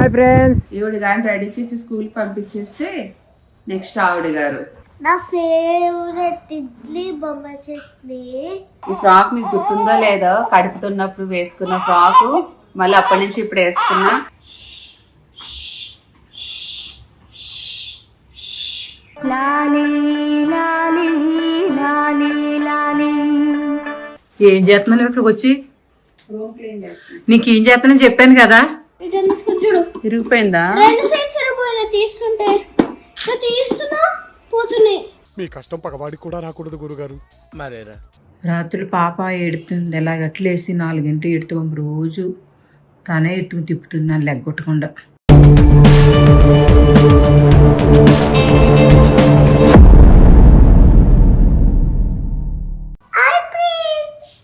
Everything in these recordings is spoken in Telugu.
హాయ్ ఫ్రెండ్స్ ఈవిడ గారిని రెడీ చేసి స్కూల్ పంపించేస్తే నెక్స్ట్ ఆవిడ గారు. నా ఫేవరెట్ ఇడ్లీ బొమ్మ చట్నీ. ఈ ఫ్రాక్ మీకు గుర్తుందో లేదో కడుపుతున్నప్పుడు వేసుకున్న ఫ్రాక్ మళ్ళీ అప్పటి నుంచి ఇప్పుడు వేసుకున్నా. ఏం చేస్తున్నావు ఇక్కడికి వచ్చి? రూమ్ క్లీన్ చేస్తున్నా. నీకు ఏం చేస్తానని చెప్పాను కదా. ఇరిగిపోయిందా? రెండు సైడ్స్ సరిపోయినా తీస్తుంటే. ఇట్లా తీస్తున్నా పోతున్నాయి. మీ కష్టం పగవాడికి కూడా రాకూడదు గురుగారు. మరేరా? రాత్రులు పాప ఎడుతుంది ఎలా గట్లేసి నాలుగింటి ఎడుతాం రోజు. తనే ఎత్తుకుని తిప్పుతున్నాను లెగ్గొట్టకుండా.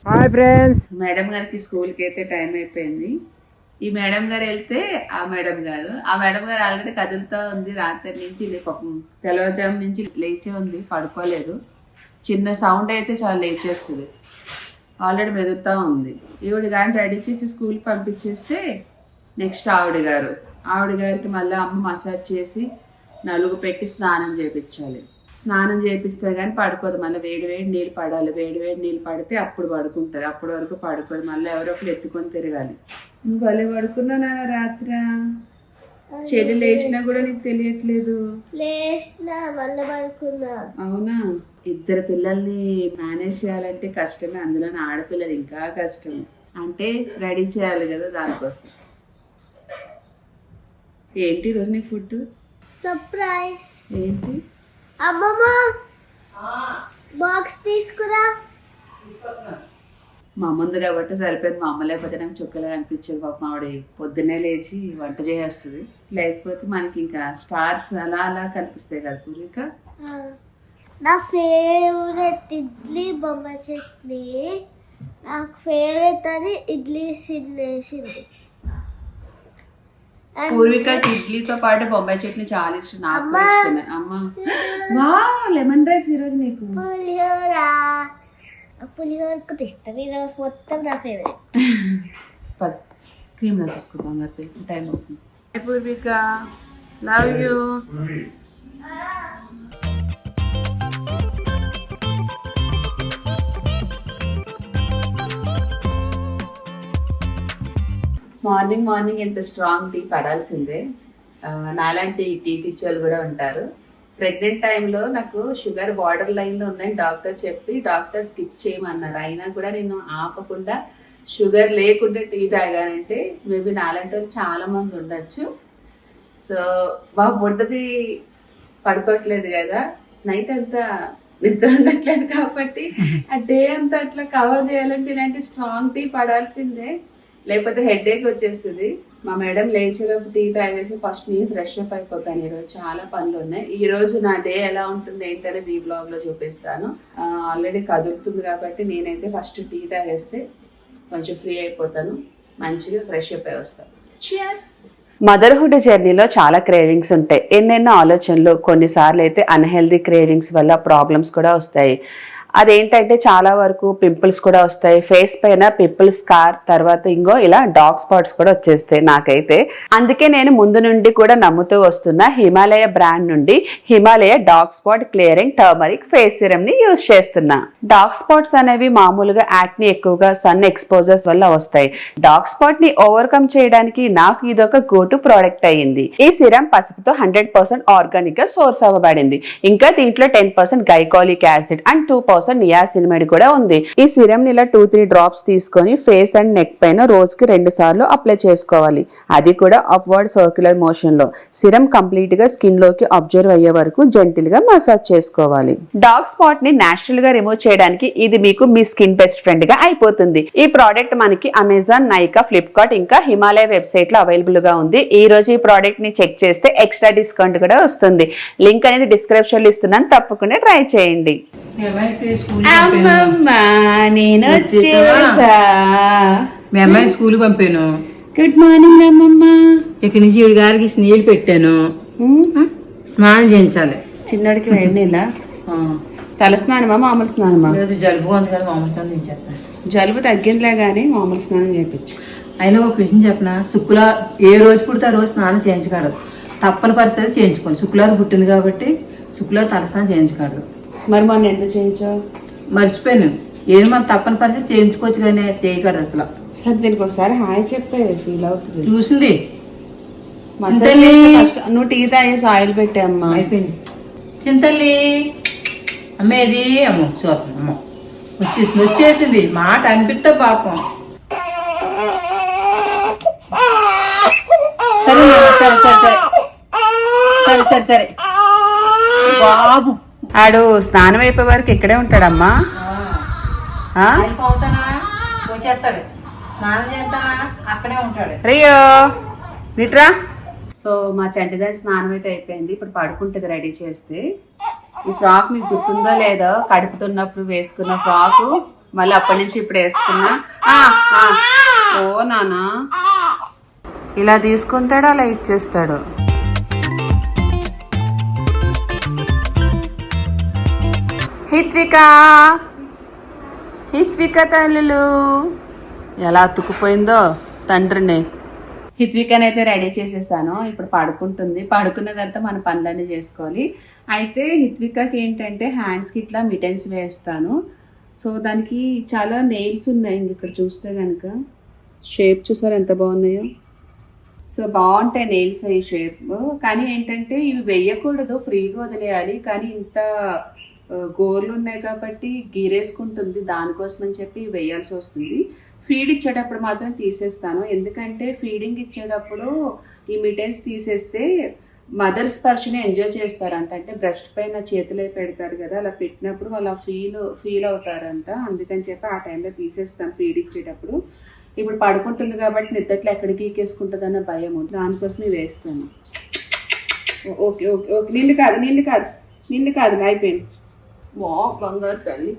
హాయ్ ఫ్రెండ్స్ మేడం గారికి స్కూల్కి అయితే టైం అయిపోయింది. ఈ మేడం గారు వెళ్తే ఆ మేడం గారు. ఆ మేడం గారు ఆల్రెడీ కదులుతూ ఉంది రాత్రి నుంచి పాపం తెల్లవారుజాము నుంచి లేచే ఉంది పడుకోలేదు. చిన్న సౌండ్ అయితే చాలా లేచేస్తుంది. ఆల్రెడీ మెదులుతూ ఉంది. ఈవిడ కానీ రెడీ చేసి స్కూల్ పంపించేస్తే నెక్స్ట్ ఆవిడ గారు. ఆవిడ గారికి మళ్ళీ అమ్మ మసాజ్ చేసి నలుగు పెట్టి స్నానం చేయించాలి స్నానం చేపిస్తే కానీ పడుకోదు. మళ్ళీ వేడి వేడి నీళ్ళు పడాలి. వేడి వేడి నీళ్ళు పడితే అప్పుడు పడుకుంటుంది. అప్పటి వరకు పడుకోదు. మళ్ళీ ఎవరో ఒకరు ఎత్తుకొని తిరగాలి. నువ్వు భలే పడుకున్నా నాన్న రాత్ర. చెల్లి లేచినా కూడా నీకు తెలియట్లేదు. అవునా? ఇద్దరు పిల్లల్ని మేనేజ్ చేయాలంటే కష్టమే. అందులో ఆడపిల్లలు ఇంకా కష్టం అంటే రెడీ చేయాలి కదా దానికోసం. ఏంటి ఈరోజు నీ ఫుడ్ సర్ప్రైజ్. ఏంటి? అమ్మమ్మ బాక్స్ తీసుకురా. మా ముందు కాబట్టి సరిపోయింది. మా అమ్మ లేకపోతే నాకు చుక్కలు అనిపించేది పాప ఆవిడ పొద్దున్నే లేచి వంట చేసేస్తుంది. లేకపోతే మనకి ఇంకా స్టార్స్ అలా అలా కనిపిస్తాయి కదా పూర్విక? ఆ, నా ఫేవరెట్ ఇడ్లీ బొమ్మ చట్నీ. నాకు ఫేవరెట్ అని ఇడ్లీ సిన్నేసింది పూర్వికకి ఇడ్లీతో పాటు బొంబాయి చట్నీ చాలా ఇష్టం. నాకు కూడా ఇష్టమే. అమ్మ. వా లెమన్ రైస్ ఈరోజు నీకు. పులిహోర. పులిహోరకు ఇష్టం ఈరోజు మొత్తం నా ఫేవరెట్ పద క్రీమ్ తల్లి. టైం అవుతుంది. Purvika. Love you morning morning ఎంత స్ట్రాంగ్ టీ పడాల్సిందే. నాలాంటి టీ పిచ్చోళ్ళు కూడా ఉంటారు. ప్రెగ్నెంట్ టైంలో నాకు షుగర్ బార్డర్ లైన్లో ఉందని డాక్టర్ చెప్పి డాక్టర్ స్కిప్ చేయమన్నారు. అయినా కూడా నేను ఆపకుండా షుగర్ లేకుండా టీ తాగానంటే మేబీ నాలాంటి వాళ్ళు చాలా మంది ఉండొచ్చు. సో మా బుడ్డది పడుకోవట్లేదు కదా. నైట్ అంతా నిద్ర ఉండట్లేదు కాబట్టి ఆ డే అంతా అట్లా కవర్ చేయాలంటే ఇలాంటి స్ట్రాంగ్ టీ పడాల్సిందే. లేకపోతే హెడ్ ఏక్ వచ్చేస్తుంది. మా మేడం లేచేలోపు టీ తాగేసి ఫస్ట్ నేను ఫ్రెష్ అప్ అయిపోతాను ఈరోజు. చాలా పనులు ఉన్నాయి. ఈ రోజు నా డే ఎలా ఉంటుంది ఏంటనేది ఈ బ్లాగ్లో చూపిస్తాను. ఆల్రెడీ కదులుతుంది కాబట్టి నేనైతే ఫస్ట్ టీ తాగేస్తే కొంచెం ఫ్రీ అయిపోతాను. మంచిగా ఫ్రెష్ అప్ అయి వస్తాను. మదర్హుడ్ జర్నీలో చాలా క్రేవింగ్స్ ఉంటాయి. ఎన్నెన్నో ఆలోచనలు కొన్నిసార్లు అయితే అన్హెల్దీ క్రేవింగ్స్ వల్ల ప్రాబ్లమ్స్ కూడా వస్తాయి. అదేంటంటే చాలా వరకు పింపుల్స్ కూడా వస్తాయి. ఫేస్ పైన పింపుల్స్ స్కార్ తర్వాత ఇంకో ఇలా డార్క్ స్పాట్స్ కూడా వచ్చేస్తాయి నాకైతే. అందుకే నేను ముందు నుండి కూడా నమ్ముతూ వస్తున్న హిమాలయ బ్రాండ్ నుండి Himalaya dark spot clearing turmeric face సిరమ్ని use చేస్తున్నా. డార్క్ స్పాట్స్ అనేవి మామూలుగా యాక్ని ఎక్కువగా సన్ ఎక్స్పోజర్స్ వల్ల వస్తాయి. డార్క్ స్పాట్ని ఓవర్కమ్ చేయడానికి నాకు ఇదొక గోటు ప్రోడక్ట్ అయ్యింది. ఈ సిరమ్ పసుపుతో హండ్రెడ్ పర్సెంట్ ఆర్గానిక్గా సోర్స్ అవ్వబడింది. ఇంకా దీంట్లో ten percent glycolic acid and two percent niacinamide కూడా ఉంది. ఈ సిరం ని ఇలా టూ త్రీ డ్రాప్స్ తీసుకొని ఫేస్ అండ్ నెక్ పైన రోజుకి రెండు సార్లు అప్లై చేసుకోవాలి. అది కూడా అప్వర్డ్ సర్క్యులర్ మోషన్లో. సిరం కంప్లీట్గా స్కిన్లోకి అబ్జర్వ్ అయ్యే వరకు జెంటిల్గా మసాజ్ చేసుకోవాలి. డార్క్ స్పాట్ని నేచురల్గా రిమూవ్ చేయడానికి ఇది మీకు మీ స్కిన్ బెస్ట్ ఫ్రెండ్గా అయిపోతుంది. ఈ ప్రోడక్ట్ మనకి అమెజాన్ నైకా ఫ్లిప్కార్ట్ ఇంకా హిమాలయ వెబ్సైట్లో అవైలబుల్గా ఉంది. ఈ రోజు ఈ ప్రోడక్ట్ని చెక్ చేస్తే ఎక్స్ట్రా డిస్కౌంట్ కూడా వస్తుంది. లింక్ అనేది డిస్క్రిప్షన్లో ఇస్తున్నాను. తప్పకుండా ట్రై చేయండి. అమ్మమ్మ నేను మీ అమ్మాయి స్కూల్ పంపాను. గుడ్ మార్నింగ్ అమ్మమ్మ. ఇక్కడి నుంచి ఈవిడ గారికి నీళ్ళు పెట్టాను. స్నానం చేయించాలి. చిన్నడికి వేడి నీళ్ళ. తల స్నానమా మామూలు స్నానమా? జలుబు ఉంది కదా మామూలు స్నానం చేయించేస్తాను జలుబు తగ్గిందిలే కానీ మామూలు స్నానం చేయించు. అయినా ఒక విషయం చెప్పిన? శుక్ల ఏ రోజు పుడితే ఆ రోజు స్నానం చేయించకూడదు. తప్పని పరిస్థితి చేయించుకోవాలి. శుక్రవారం పుట్టింది కాబట్టి శుక్రవారం తలస్నానం చేయించకూడదు. మరి మొన్న ఎందుకు చేయించావు? మర్చిపోయాను. ఏది మన తప్పని పరిస్థితి చేయించుకోవచ్చు కానీ చేయకూడదు అసలు. సరే దీనికి ఒకసారి హాయ్ చెప్పే ఫీల్ అవుతుంది. చూసింది. చింతల్లి. నువ్వు టీ తాగేసి ఆయిల్ పెట్టే అమ్మా. అయిపోయింది. చింతల్లి. అమ్మేది అమ్మో చూద్దాం అమ్మో. వచ్చేసింది వచ్చేసింది. మాట అనిపిస్తా పాపం. సరే సరే సరే. సరే సరే సరే. బాబు. ఆడు స్నానం అయిపోయే వరకు ఇక్కడే ఉంటాడమ్మా. ఆ? అయిపోతానా? వచ్చేస్తాడు స్నానం చేస్తానా? అక్కడే ఉంటాడు. రియో నిట్రా. సో మా చంటిదాని స్నానం అయితే అయిపోయింది. ఇప్పుడు పడుకుంటుంది రెడీ చేస్తే. ఈ ఫ్రాక్ మీకు గుర్తుందో లేదో కడుపుతున్నప్పుడు వేసుకున్న ఫ్రాక్ మళ్ళీ అప్పటి నుంచి ఇప్పుడు వేసుకున్నా. ఆ, ఆ. ఓ నానా. ఇలా తీసుకుంటాడు అలా ఇచ్చేస్తాడు? హిత్విక. హిత్విక తల్లులు. ఎలా అతుక్కుపోయిందో తండ్రిని. హిత్వికనైతే అయితే రెడీ చేసేసాను. ఇప్పుడు పడుకుంటుంది. పడుకున్న తర్వాత మన పనులన్నీ చేసుకోవాలి. అయితే హిత్వికకి ఏంటంటే హ్యాండ్స్కి ఇట్లా మిటెన్స్ వేస్తాను. సో దానికి చాలా నెయిల్స్ ఉన్నాయి ఇక్కడ చూస్తే కనుక షేప్ చూసారు ఎంత బాగున్నాయో? సో బాగుంటాయి నెయిల్స్ ఈ షేప్ కానీ ఏంటంటే ఇవి వేయకూడదు ఫ్రీగా వదిలేయాలి. కానీ ఇంత గోర్లు ఉన్నాయి కాబట్టి గీరేసుకుంటుంది దానికోసం అని చెప్పి వేయాల్సి వస్తుంది. ఫీడ్ ఇచ్చేటప్పుడు మాత్రం తీసేస్తాను. ఎందుకంటే ఫీడింగ్ ఇచ్చేటప్పుడు ఈ మిటెన్స్ తీసేస్తే మదర్ స్పర్శని ఎంజాయ్ చేస్తారంట. అంటే బ్రెస్ట్ పైన చేతులే పెడతారు కదా అలా పెట్టినప్పుడు వాళ్ళు ఫీల్ ఫీల్ అవుతారంట. అందుకని చెప్పి ఆ టైంలో తీసేస్తాను ఫీడ్ ఇచ్చేటప్పుడు. ఇప్పుడు పడుకుంటుంది కాబట్టి నిద్దట్లో ఎక్కడికి ఎక్కేసుకుంటుంది అన్న భయం దానికోసం వేస్తాను ఓకే ఓకే ఓకే. నిన్ను కాదు నిన్ను కాదు నిన్ను కాదు అయిపోయింది. వా బంగారు తల్లి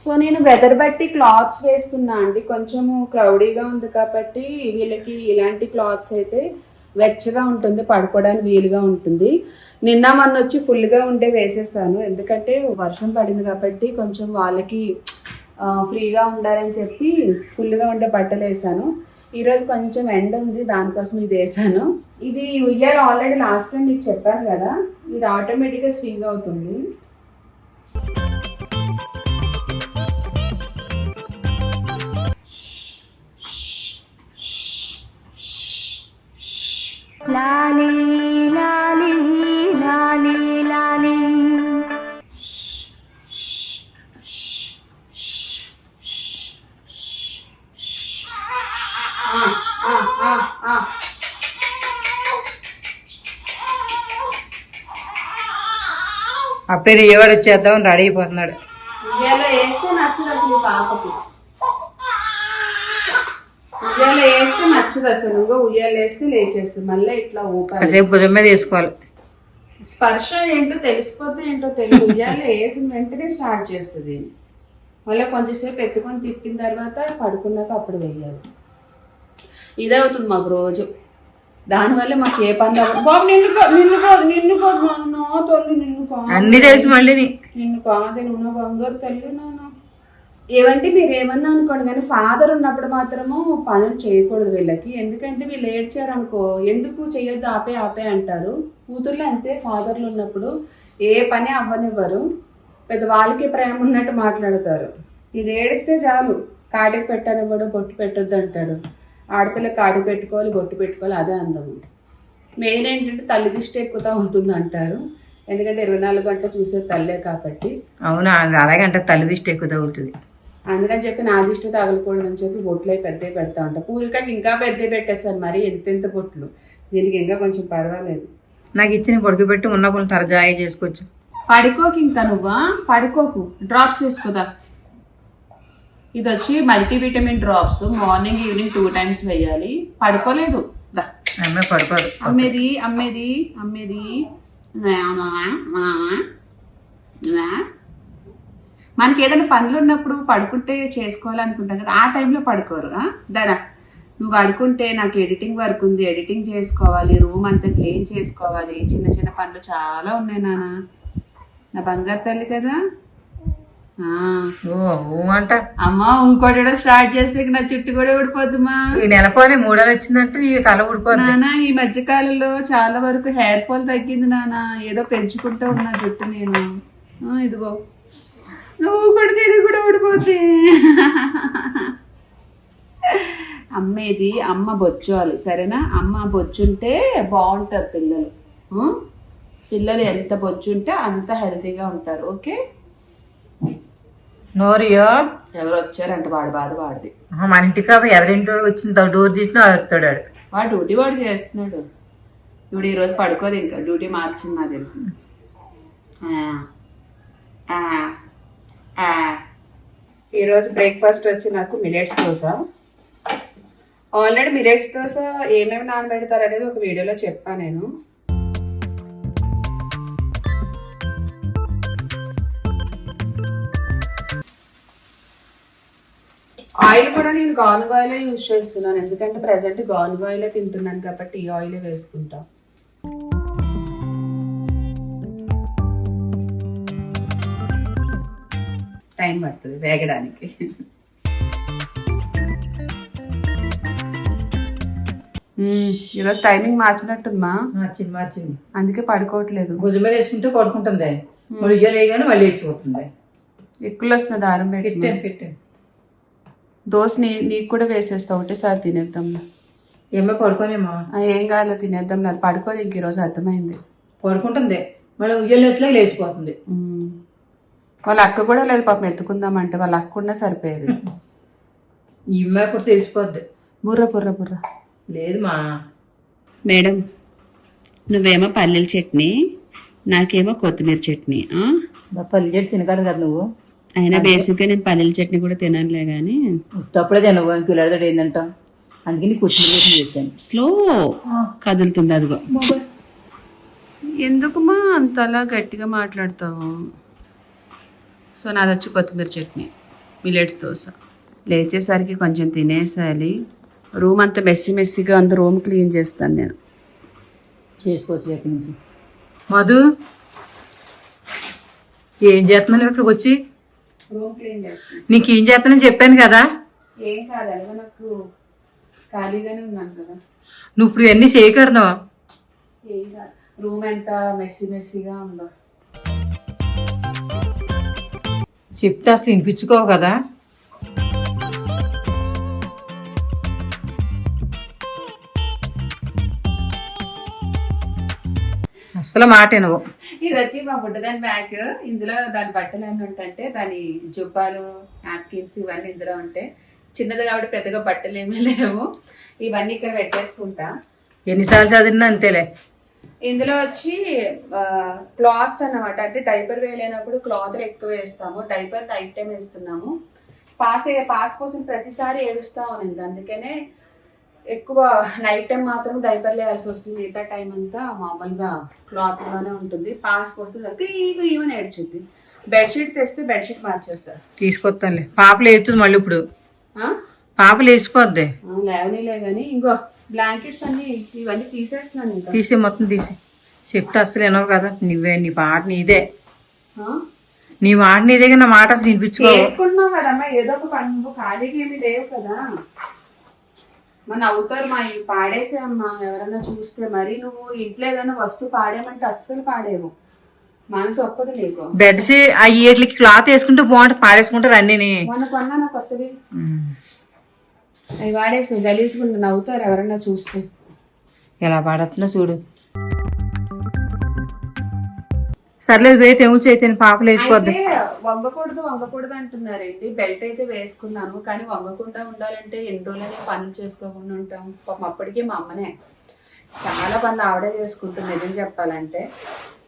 సో నేను వెదర్ బట్టి క్లాత్స్ వేస్తున్నా అండి. కొంచెము క్రౌడీగా ఉంది కాబట్టి వీళ్ళకి ఇలాంటి క్లాత్స్ అయితే వెచ్చగా ఉంటుంది పడుకోవడానికి వీలుగా ఉంటుంది. నిన్న మొన్న వచ్చి ఫుల్గా ఉండే వేసేసాను. ఎందుకంటే వర్షం పడింది కాబట్టి కొంచెం వాళ్ళకి ఫ్రీగా ఉండాలని చెప్పి ఫుల్గా ఉండే బట్టలు వేసాను. ఈరోజు కొంచెం ఎండ ఉంది దానికోసం ఇది వేసాను. ఇది ఉయ్యాల ఆల్రెడీ లాస్ట్ టైం మీకు చెప్పాను కదా ఇది ఆటోమేటిక్గా స్వింగ్ అవుతుంది. Bye. అప్పుడే రియగాడు వచ్చేద్దాం రెడీ అయిపోతున్నాడు. ఉయ్యాల వేస్తే నచ్చదు అసలు ఇంకో ఉయ్యాల వేస్తే లేచేస్తుంది. మళ్ళీ ఇట్లా ఊపాలి. కాసేపు భుజం మీద వేసుకోవాలి. స్పర్శ ఏంటో తెలిసిపోతే ఏంటో తెలియదు. ఉయ్యాల వేసిన వెంటనే స్టార్ట్ చేస్తుంది. మళ్ళీ కొంచెంసేపు ఎత్తుకొని తిప్పిన తర్వాత పడుకున్నాక అప్పుడు వెయ్యాలి. ఇదే అవుతుంది మాకు రోజు. దానివల్ల మాకు ఏ పని అవ్వదు. బాబు నిన్ను కాదు నిన్ను కాదు నిన్ను కాదు నాన్న తల్లి నిన్ను కాదు అన్ని తెలిసి మళ్ళీ నిన్ను కాదు నువ్వు నా బంగారు తల్లి నాన్న. ఏమంటే మీరు ఏమన్నా అనుకోండి కానీ ఫాదర్ ఉన్నప్పుడు మాత్రము పనులు చేయకూడదు వీళ్ళకి. ఎందుకంటే వీళ్ళు ఏడ్చారు అనుకో ఎందుకు చేయొద్దు ఆపే ఆపే అంటారు. కూతుర్లు అంతే ఫాదర్లు ఉన్నప్పుడు ఏ పని అవ్వనివ్వరు. పెద్ద వాళ్ళకి ప్రేమ ఉన్నట్టు మాట్లాడతారు. ఇది ఏడిస్తే చాలు. కాటికి పెట్టనివ్వడు బొట్టు పెట్టొద్దు అంటాడు. ఆడపిల్ల కాటికి పెట్టుకోవాలి బొట్టు పెట్టుకోవాలి అదే అందము మెయిన్ ఏంటంటే తల్లి దిష్టి ఎక్కువ అవుతుంది అంటారు. ఎందుకంటే ఇరవై నాలుగు గంటలు చూసే తల్లే కాబట్టి. అవునా అలాగే అంటే తల్లి దిష్టి ఎక్కువ తగులుతుంది అందుకని చెప్పి నా దిష్టి తగలకూడదు అని చెప్పి బొట్లు అవి పెద్దవి పెడతా ఉంటా. పూరికకి ఇంకా పెద్దవి పెట్టేస్తాను మరి ఎంతెంత బొట్లు. దీనికి ఇంకా కొంచెం పర్వాలేదు. నాకు ఇచ్చిన పొడుగు పెట్టి ఉన్న పనులు తరజాయి చేసుకోవచ్చు. పడుకోకి ఇంకా నువ్వా? పడుకోకు. డ్రాప్స్ వేసుకోదా ఇది వచ్చి multivitamin drops morning evening two times వేయాలి. పడుకోలేదు. పడుకోదు. అమ్మేది అమ్మేది అమ్మేది. మనకి ఏదైనా పనులు ఉన్నప్పుడు పడుకుంటే చేసుకోవాలనుకుంటాం కదా ఆ టైంలో పడుకోరు? దానా నువ్వు పడుకుంటే నాకు ఎడిటింగ్ వర్క్ ఉంది ఎడిటింగ్ చేసుకోవాలి రూమ్ అంతా క్లీన్ చేసుకోవాలి చిన్న చిన్న పనులు చాలా ఉన్నాయి నాన్న. నా బంగారు తల్లి కదా. అంట. అమ్మా ఊకొట్టడం స్టార్ట్ చేస్తే నా చుట్టు కూడా ఊడిపోద్దుమా ఈ నెల పోనీ మూడోలు వచ్చిందంటే నీ తల ఊడిపోద్ది. నానా ఈ మధ్య కాలంలో చాలా వరకు హెయిర్ ఫాల్ తగ్గింది నాన్న ఏదో పెంచుకుంటూ ఉన్నా జుట్టు నేను. ఇదిగో. నువ్వు కొడితే ఇది కూడా ఊడిపోద్ది. అమ్మ ఇది అమ్మ బొచ్చాలి సరేనా? అమ్మ బొచ్చుంటే బాగుంటారు పిల్లలు? పిల్లలు ఎంత బొచ్చుంటే అంత హెల్తీగా ఉంటారు ఓకే? నోరియో? ఎవరు వచ్చారంట వాడు బాధ వాడిది. మన ఇంటికి కాబట్టి ఎవరింటో వచ్చిన డోర్ తీసినా అరుతాడు వాడు. వాడు డ్యూటీ వాడు చేస్తున్నాడు. ఇప్పుడు ఈరోజు పడుకోదు ఇంకా. డ్యూటీ మార్చింది నాకు తెలిసి. ఈరోజు బ్రేక్ఫాస్ట్ వచ్చి నాకు millets dosa. Already millets dosa ఏమేమి నానబెడతారు అనేది ఒక వీడియోలో చెప్పాను నేను. ఆయిల్ కూడా నేను గానుగ ఆయిలే యూజ్ చేస్తున్నాను. ఎందుకంటే ప్రజెంట్ గానుగ ఆయిలే తింటున్నాను కాబట్టి ఈ ఆయిలే వేసుకుంటా. టైం పడుతుంది వేగడానికి. ఈరోజు టైమింగ్ మార్చినట్టుందమ్మా మార్చింది మార్చింది. అందుకే పడుకోవట్లేదు. భుజం మీద వేసుకుంటే పడుకుంటుంది. మరి ఇయ్యలేగానే మళ్ళీ వేసిపోతుంది ఎక్కులు వస్తుంది దారం పెట్టి పెట్టాను పెట్టాను. దోశ నీ నీకు కూడా వేసేస్తా ఒకటేసారి తినేద్దాం ఏమో పడుకోనేమో? ఏం కాదు తినేద్దాం అది పడుకోదు ఇంక ఈరోజు అర్థమైంది. పడుకుంటుంది. మళ్ళీ ఉయ్యలు ఎట్లా లేచిపోతుంది. వాళ్ళ అక్క కూడా లేదు పాపం ఎత్తుకుందామంటే వాళ్ళ అక్క ఉన్నా సరిపోయేది. ఈ అమ్మాయి కూడా తెలిసిపోద్ది. బుర్ర బుర్ర బుర్ర. లేదు మా. మేడం నువ్వేమో పల్లెల చట్నీ నాకేమో కొత్తిమీర చట్నీ ఆ? పల్లి చెట్టు తినకాడు కదా నువ్వు. అయినా బేసిక్గా నేను పల్లెల చట్నీ కూడా తిననులే కానీ ఉత్తప్పుడే తినవు. ఇంక ఇలాడతాడు ఏంటంటావు అందుకే నీ కూర్చుని చేశాను. స్లో కదులుతుంది అదిగో. ఎందుకుమా అంతలా గట్టిగా మాట్లాడతావు? సో నాది వచ్చి కొత్తిమీర చట్నీ మిలెట్స్ దోశ. లేచేసరికి కొంచెం తినేసేయాలి. రూమ్ అంతా మెస్సి మెస్సిగా అంత రూమ్ క్లీన్ చేస్తాను నేను. చేసుకోవచ్చు ఎక్కడి నుంచి. మధు ఏం చేస్తున్నావు ఇక్కడికి వచ్చి రూమ్ క్లీన్ చేస్తాను నీకు ఏం చేస్తానని చెప్పాను కదా. ఏం కాదు అలాగే నాకు ఖాళీగానే ఉన్నాను కదా. నువ్వు ఇప్పుడు ఇవన్నీ చేయకూడదు. ఏం కాదు. రూమ్ ఎంత మెస్సి మెస్సిగా ఉందో. చెప్తే అసలు వినిపించుకోవు కదా. అసలు మాట నువ్వు ఇది వచ్చి మా బుడ్డదాని బ్యాగ్ ఇందులో దాని బట్టలు అన్నీ ఉంటాయంటే దాని జుబ్బాలు నాప్కిన్స్ ఇవన్నీ ఇందులో ఉంటాయి చిన్నది కాబట్టి పెద్దగా బట్టలు ఏమీ లేవు. ఇవన్నీ ఇక్కడ పెట్టేసుకుంటా. ఎన్నిసార్లు చదివినా అంతేలే. ఇందులో వచ్చి క్లాత్స్ అన్నమాట. అంటే డైపర్ వేయలేనప్పుడు క్లాత్లు ఎక్కువ వేస్తాము. డైపర్ నైట్ టైం వేస్తున్నాము. పాస్ అయ్యే పాస్ కోసం ప్రతిసారి ఏడుస్తా ఉంది అందుకనే ఎక్కువ నైట్ టైం మాత్రం డైపర్ వేయాల్సి వస్తుంది. మిగతా టైం అంతా మామూలుగా క్లాత్లోనే ఉంటుంది. పాస్ పోస్తే ఈవెన్ ఏడ్చుద్ది. బెడ్షీట్ తెస్తే బెడ్షీట్ మార్చేస్తారు. తీసుకొస్తానులే. పాప లేస్తుంది మళ్ళీ ఇప్పుడు? పాప లేచిపోద్ది. లేవనీలే కానీ ఇంకో బ్లాంకెట్స్ అన్ని ఇవన్నీ తీసేస్తున్నాను ఇంకా. తీసే మొత్తం తీసి. చెప్తే అసలు వినవు కదా. నువ్వే నీ మాట నీదే? నీ మాట నీదే నా మాట అసలు వినిపించుకో చేసుకుంటున్నావు కదమ్మా. ఏదో ఒక పని ఖాళీగా ఏమి లేవు కదా. మన అవుతారు మా ఇవి పాడేసే అమ్మా ఎవరైనా చూస్తే మరి నువ్వు ఇంట్లో ఏదైనా వస్తువు పాడేయమంటే అస్సలు పాడేవు. మనసు ఒప్పదు నీకు. బెడ్స్ వీటికి క్లాత్ వేసుకుంటే బాగుంటుంది పాడేసుకుంటారు అన్నీ మొన్న కొన్నా కొత్తవి? అవి వాడేసి గలీసుకుంటూ నవ్వుతారు ఎవరైనా చూస్తే. ఎలా పాడుతుందో చూడు. సర్లేదు వేతే ఏమో చేతి పాప వేసుకోవద్దు. వంగకూడదు వంగకూడదు అంటున్నారండి. బెల్ట్ అయితే వేసుకున్నాను కానీ వంగకుండా ఉండాలంటే ఎన్ని రోజులైనా పనులు చేసుకోకుండా ఉంటాం. పాపం అప్పటికే మా అమ్మనే. చాలా పనులు ఆవిడే చేసుకుంటుంది నిజం చెప్పాలంటే.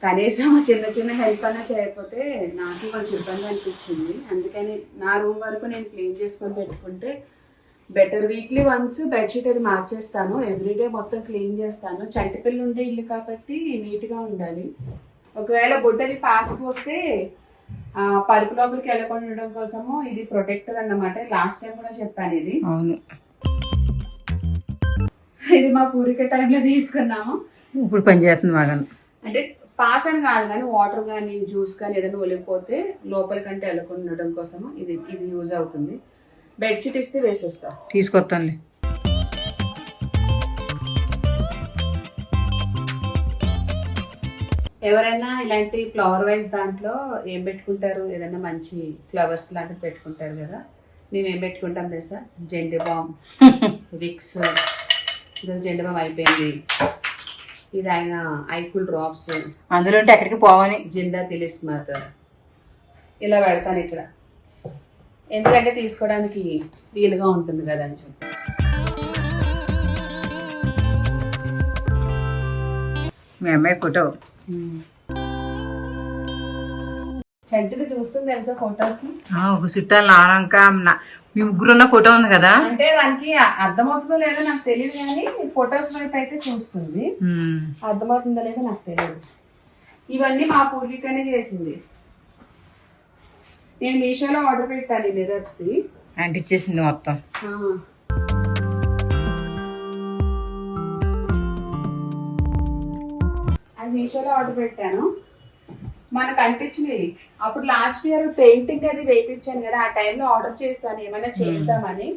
కనీసం చిన్న చిన్న హెల్ప్ అయినా చేయకపోతే నాకు కొంచెం ఇబ్బంది అనిపించింది. అందుకని నా రూమ్ వరకు నేను క్లీన్ చేసుకొని పెట్టుకుంటే బెటర్. వీక్లీ వన్స్ బెడ్షీట్ అది మార్చేస్తాను. ఎవ్రీడే మొత్తం క్లీన్ చేస్తాను. చంటిపిల్లి ఉండే ఇల్లు కాబట్టి నీట్గా ఉండాలి. ఒకవేళ బుడ్డది పాస్ పోస్తే పరుపు లోపలికి వెళ్ళకుండా ఉండడం కోసము ఇది ప్రొటెక్టర్ అన్నమాట. లాస్ట్ టైం కూడా చెప్పాను ఇది. అవును. ఇది మా పూరిక టైంలో తీసుకున్నాము. ఇప్పుడు పని చేస్తుంది బాగా అంటే పాస్ అని కాదు కానీ వాటర్ కానీ జ్యూస్ కానీ ఏదైనా ఒలిగిపోతే లోపలికంటే వెళ్ళకుండా ఉండడం కోసం ఇది ఇది యూజ్ అవుతుంది. బెడ్షీట్ ఇస్తే వేసేస్తా. తీసుకొస్తానులే. ఎవరైనా ఇలాంటి ఫ్లవర్ వైజ్ దాంట్లో ఏం పెట్టుకుంటారు? ఏదైనా మంచి ఫ్లవర్స్ లాంటివి పెట్టుకుంటారు కదా? మేము ఏం పెట్టుకుంటాం తెలుసా? Zandu balm Vicks. ఈరోజు జెండు బామ్ అయిపోయింది. ఇది ఆయన ఐకుల్ డ్రాప్స్ అందులో ఉంటే ఎక్కడికి పోవని జిందా తిలిస్మాత్ ఇలా పెడతాను ఇక్కడ. ఎందుకంటే తీసుకోవడానికి వీలుగా ఉంటుంది కదా అని చెప్పి. మీ అమ్మాయి ఫోటో చెట్టుది చూస్తుంది తెలుసా ఫొటోస్ ఒక చుట్టాలు నానంక మీ ముగ్గురున్న ఫోటో ఉంది కదా? అంటే దానికి అర్థమవుతుందో లేదో నాకు తెలియదు కానీ ఫొటోస్ వైపు అయితే చూస్తుంది. ఉమ్. అర్థమవుతుందో లేదో నాకు తెలియదు. ఇవన్నీ మా పూర్వీకనే చేసింది. నేను మీషోలో ఆర్డర్ పెట్టాను ఈ మిరర్స్ది అంటే ఇచ్చేసింది మొత్తం. మీషోలో ఆర్డర్ పెట్టాను. మనకు అనిపించినవి అప్పుడు లాస్ట్ ఇయర్ పెయింటింగ్ అది వేయించాను కదా ఆ టైంలో ఆర్డర్ చేశాను ఏమైనా చేద్దామని.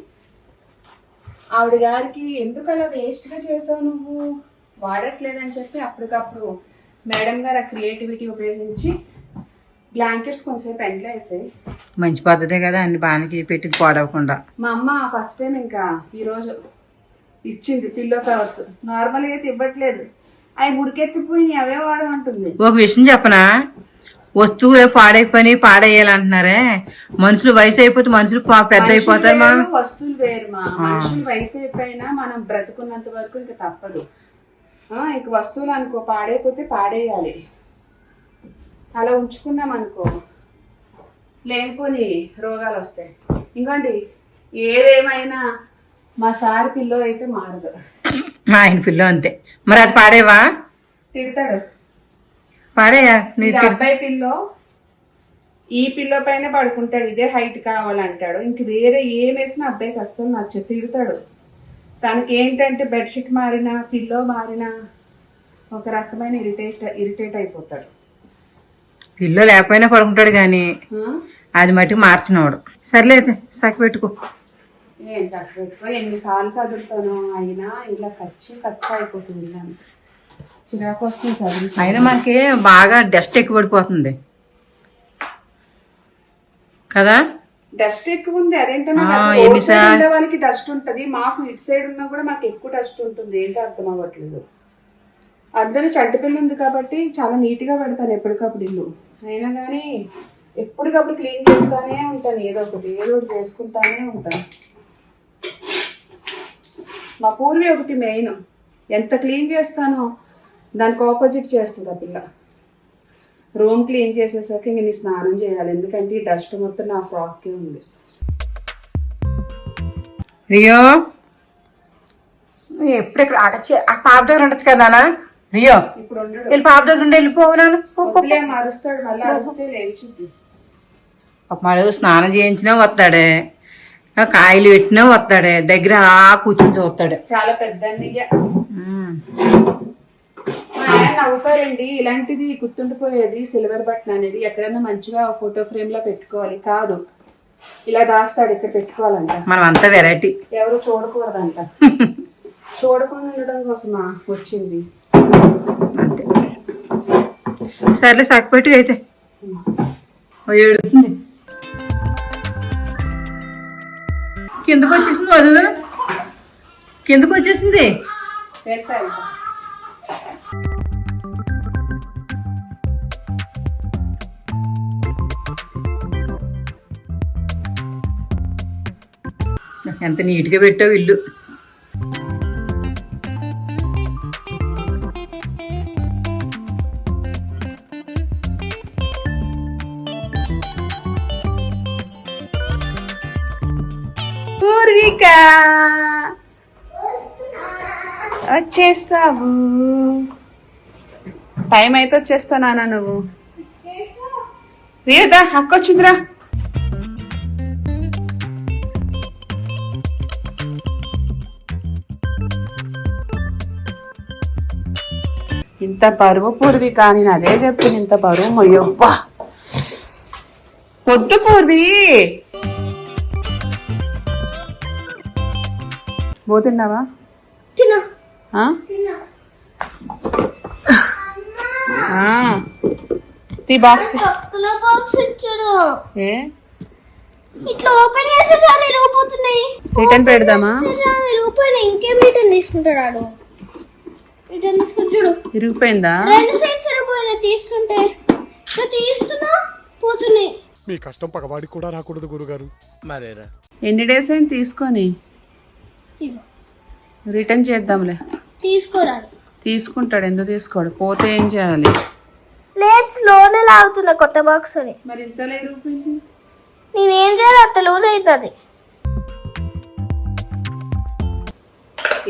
ఆవిడ గారికి ఎందుకు అలా వేస్ట్గా చేసావు నువ్వు? వాడట్లేదని చెప్పి అప్పటికప్పుడు మేడం గారు ఆ క్రియేటివిటీ ఉపయోగించి బ్లాంకెట్స్ కొంచెంసేపు ఎండలో వేసాయి. మంచి పద్ధతే కదా అన్ని బాగానే పెట్టి పాడవకుండా. మా అమ్మ ఫస్ట్ టైం ఇంకా ఈరోజు ఇచ్చింది పిల్లో కవర్స్ నార్మల్గా అయితే ఇవ్వట్లేదు. అవి ముడికెత్తిపోయి అవే వాడమంటుంది ఒక విషయం చెప్పనా? వస్తువు పాడైపోయి పాడేయాలంటున్నారే మనుషులు వయసు అయిపోతే మనుషులు పెద్ద అయిపోతారు మా వస్తువులు వేరు మా. మనుషులు వయసు అయిపోయినా మనం బ్రతుకున్నంత వరకు ఇంకా తప్పదు. ఇంక వస్తువులు అనుకో పాడైపోతే పాడేయాలి. అలా ఉంచుకున్నాం అనుకో లేనిపోని రోగాలు వస్తాయి. ఇంకోండి ఏదేమైనా మా సార్ పిల్లో అయితే మారదు. మా ఆయన పిల్ల అంతే. మరి అది పాడేవా? తిడతాడు. పాడేయా? అబ్బాయి పిల్లో ఈ పిల్లో పైన పడుకుంటాడు. ఇదే హైట్ కావాలంటాడు. ఇంక వేరే ఏం వేసినా అబ్బాయికి అస్సలు నచ్చ తిడతాడు. తనకి ఏంటంటే బెడ్షీట్ మారినా పిల్లో మారినా ఒక రకమైన ఇరిటేట్ ఇరిటేట్ అయిపోతాడు. పిల్ల లేకపోయినా పడుకుంటాడు కానీ ఆ? అది మటుకు మార్చినవాడు సర్లే అయితే సకి పెట్టుకో. ఏం చక్క పెట్టుకో ఎన్నిసార్లు చదువుతాను అయినా ఇలా ఖర్చు ఖర్చు అయిపోతుంది నాకు చిరాకు వస్తుంది చదువు. అయినా మనకి బాగా డస్ట్ ఎక్కువ పడిపోతుంది కదా? డస్ట్ ఎక్కువ ఉంది. అదేంటో ఆ, నాకు రోడ్ ఎన్ని సైడ్ సార్- ఉండే వాళ్ళకి డస్ట్ ఉంటది. మాకు ఇటు సైడ్ ఉన్నా కూడా మాకు ఎక్కువ డస్ట్ ఉంటుంది. ఏంటో అర్థం అవ్వట్లేదు. అందులో చంటిపిల్లి ఉంది కాబట్టి చాలా నీట్గా పెడతాను ఎప్పటికప్పుడు ఇల్లు. అయినా కానీ ఎప్పటికప్పుడు క్లీన్ చేస్తానే ఉంటాను. ఏదో ఒకటి ఏదో ఒకటి చేసుకుంటానే ఉంటాను. మా పూర్వీ ఒకటి మెయిన్ ఎంత క్లీన్ చేస్తానో దానికి ఆపోజిట్ చేస్తుంది ఆ పిల్ల. రూమ్ క్లీన్ చేసేసరికి ఇంక నీ స్నానం చేయాలి. ఎందుకంటే ఈ డస్ట్ మొత్తం నా ఫ్రాక్కే ఉంది. రియో? ఎప్పుడు ఇక్కడ పాప దగ్గర ఉండొచ్చు కదా నాన్న? రియో? ఇప్పుడు వెళ్ళి పాప దగ్గర ఉండి వెళ్ళిపోవు నాన్న. పో, పో. వదిలే మారుస్తాడు. మళ్ళీ స్నానం చేయించినా వస్తాడే. కాయలు పెట్టినా వస్తాడే. దగ్గర అలా కూర్చొని చూస్తాడు. చాలా పెద్ద నవ్వుతారండి. ఇలాంటిది గుర్తుండిపోయేది సిల్వర్ బటన్ అనేది. ఎక్కడైనా మంచిగా ఫోటో ఫ్రేమ్లో పెట్టుకోవాలి. కాదు. ఇలా దాస్తాడు. ఇక్కడ పెట్టుకోవాలంట. మనం అంతా వెరైటీ. ఎవరు చూడకూడదంట. చూడకుండా ఉండడం కోసమా వచ్చింది. సర్లే సగపెట్టి అయితే. కిందకు వచ్చేసింది వదు కిందకు వచ్చేసింది. ఎంత నీట్గా పెట్టావు ఇల్లు. వచ్చేస్తావు టైం అయితే వచ్చేస్తానా నువ్వు. రియదా హక్కు వచ్చిందిరా. ఇంత బరువు పూర్వి కానీ నేను అదే చెప్పింది ఇంత బరువు మొయ్యవ్వా పొద్దు పూర్వి. పోతున్నావా తిన్నా. తీ బాక్స్ ఏ? ఇట్లా ఓపెన్ చేస్తే చాలా ఇరిగిపోతున్నాయి. రిటర్న్ పెడదామా? ఇంకేం రిటర్న్ తీసుకుంటాడు ఆడు రిటర్న్ తీసుకుని చూడు. ఇరిగిపోయిందా? రెండు సైడ్స్ ఇరిగిపోయినాయి తీస్తుంటే. ఇట్లా తీస్తున్నా పోతున్నాయి. మీ కష్టం పగవాడికి కూడా రాకూడదు గురుగారు. మరేరా? ఎన్ని డేస్ అయింది తీసుకొని? ఇగో. రిటర్న్ చేద్దాంలే. తీసుకోరాడు తీసుకుంటాడు ఎందుకు తీసుకోడు? పోతే ఏం చేయాలి? లేదు స్లోనే లాగుతున్నా కొత్త బాక్స్ అని. మరి ఇంత ఇరిగిపోయింది నేనేం చేయాలి? అంత లూజ్ అవుతుంది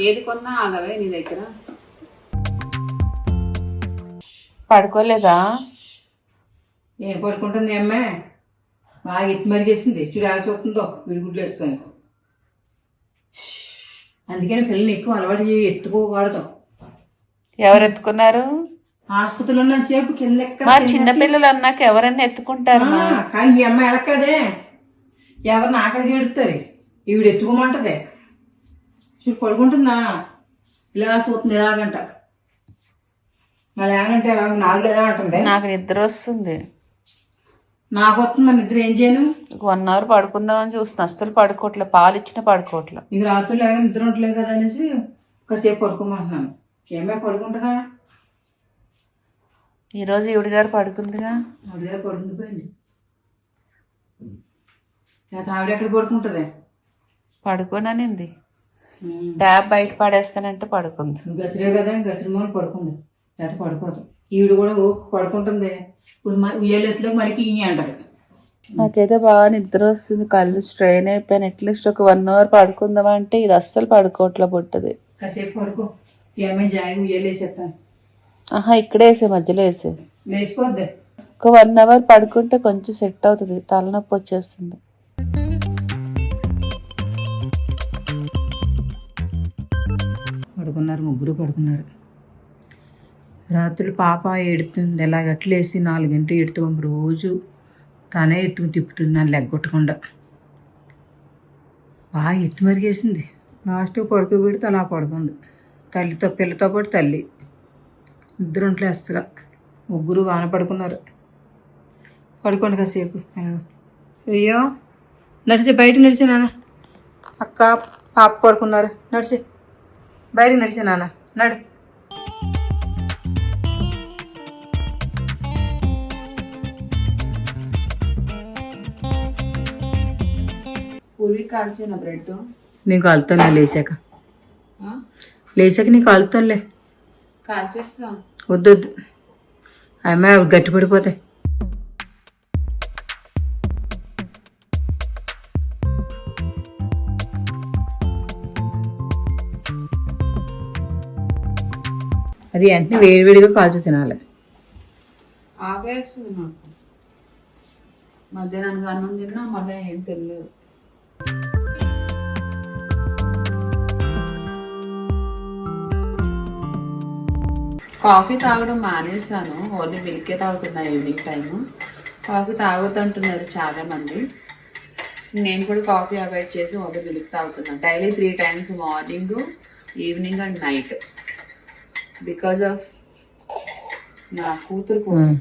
ఏది కొన్నా ఆగవే నీ దగ్గర. పడుకోలేదా? ఏం పడుకుంటుంది అమ్మే? బాగా ఎత్తి మరిగేసింది. చూడు చూస్తుందో. విడిగుడ్లు వేసుకొని అందుకని పిల్లల్ని ఎక్కువ అలవాటు చేయి ఎత్తుకోకూడదు. ఎవరు ఎత్తుకున్నారు? ఆసుపత్రిలో ఉన్న చేపు కింద చిన్నపిల్లలు అన్నాక ఎవరన్నా ఎత్తుకుంటారు కానీ ఈ అమ్మాయి ఎలా కదే ఎవరిని ఆకలికి ఎడుతారు ఈవిడ ఎత్తుకోమంటది. చూడు పడుకుంటుందా? ఇలా చూస్తుంది ఎలాగంట. మళ్ళీ ఏమంటే ఎలా నాలుగేదా అంటుంది. నాకు నిద్ర వస్తుంది. నాకు వస్తుంది మన నిద్ర ఏం చేయను? వన్ అవర్ పడుకుందామని చూస్తున్నా. అస్సలు పడుకోవట్లే. పాలు ఇచ్చిన పడుకోవట్లే. నీకు రాత్రులు ఎలాగ నిద్ర ఉండట్లేదు కదా అనేసి కాసేపు పడుకోమంటున్నాను. ఏమైనా పడుకుంటుందా? ఈరోజు ఈవిడ గారు పడుకుందిగా? ఆవిడ పడుకుంది పోయింది లేకపోతే ఆవిడ ఎక్కడ పడుకుంటుంది? పడుకోననింది. ట్యాబ్ బయట పడేస్తానంటే పడుకుంది. గసిరే కదా గసిరి మూల పడుకుంది. లేకపోతే పడుకోదు. ఈవిడ కూడా ఓ పడుకుంటుంది. ఇప్పుడు మ- ఉయ్యాలు ఎత్తులకు మనకి ఈ అంటది. నాకైతే బాగా నిద్ర వస్తుంది. కళ్ళు స్ట్రెయిన్ అయిపోయాను. అట్లీస్ట్ ఒక వన్ అవర్ పడుకుందాం అంటే ఇది అస్సలు పడుకోవట్లే పుట్టది కాసేపు పడుకో. ఈ అమ్మాయి జాయిగా ఉయ్యాలు వేసేస్తాను ఆహా ఇక్కడే వేసే మధ్యలో వేసే. లేచిపోద్ది. ఒక వన్ అవర్ పడుకుంటే కొంచెం సెట్ అవుతుంది. తలనొప్పి వచ్చేస్తుంది. పడుకున్నారు ముగ్గురు పడుకున్నారు. రాత్రులు పాప ఎడుతుంది ఎలాగట్లేసి నాలుగింటి ఎడుతూ రోజు తనే ఎత్తుకుని తిప్పుతుంది నన్ను లెగ్గొట్టకుండా. బాగా ఎత్తు మరిగేసింది. లాస్ట్ పడుకోబెడితే అలా పడుకుంది. తల్లితో పిల్లతో పాటు తల్లి. ఇద్దరు ఉంటలే అసలు ముగ్గురు వాన పడుకున్నారు. పడుకోండి కాసేపు. అయ్యో నడిచి బయట నడిచి నాన్న. అక్క పాప పడుకున్నారు. నడిచి. బయటకు నడిచి నాన్న. నడు. కాల్చిన బ్రెడ్? నీకు కాలుతానులే లేచాక. లేచాక నీకు కాలుతానులే. కాల్చేస్తాం వద్దు వద్దు. అమ్మాయి అవి గట్టి పడిపోతాయి. అది వెంటనే వేడివేడిగా కాల్చి తినాలి. ఆగేస్తుంది నాకు. మధ్యాహ్నానికి అన్నం తిన్నా మళ్ళీ ఏం తెలియదు కాఫీ తాగడం మానేసాను ఓన్లీ మిల్కే తాగుతున్నా ఈవినింగ్ టైము. కాఫీ తాగుతుంటున్నారు చాలా మంది నేను కూడా కాఫీ అవాయిడ్ చేసి ఓన్లీ మిల్క్ తాగుతున్నాను daily three times morning evening and night. Because of నా కూతురు కోసం.